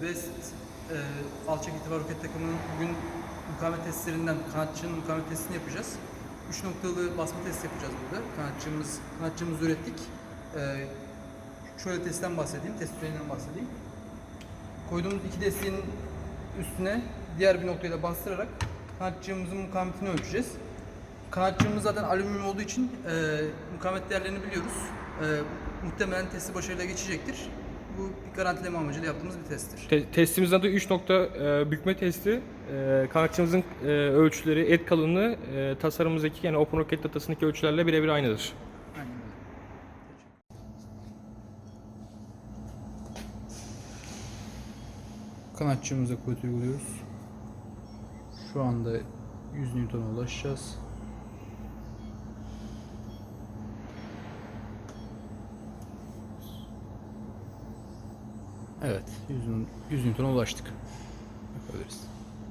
West e, alçak itibar roket takımının bugün mukavemet testlerinden kanatçının mukavemet testini yapacağız. 3 noktalı basma testi yapacağız burada. Kanatçımız, kanatçımızı ürettik. E, şöyle testten bahsedeyim, test düzeyinden bahsedeyim. Koyduğumuz iki desteğin üstüne diğer bir noktayla bastırarak kanatçığımızın mukavemetini ölçeceğiz. Kanatçığımız zaten alüminyum olduğu için e, mukavemet değerlerini biliyoruz. E, muhtemelen testi başarıyla geçecektir. Bu bir garantileme amacıyla yaptığımız bir testtir. Te- testimizin adı 3 nokta e, bükme testi. E, kanatçımızın e, ölçüleri, et kalınlığı e, tasarımımızdaki yani Open Rocket datasındaki ölçülerle birebir aynıdır. Aynen öyle. Kanatçığımıza kuvvet uyguluyoruz. Şu anda 100 Newton'a ulaşacağız. Evet, 100, Newton'a ulaştık. Yapabiliriz.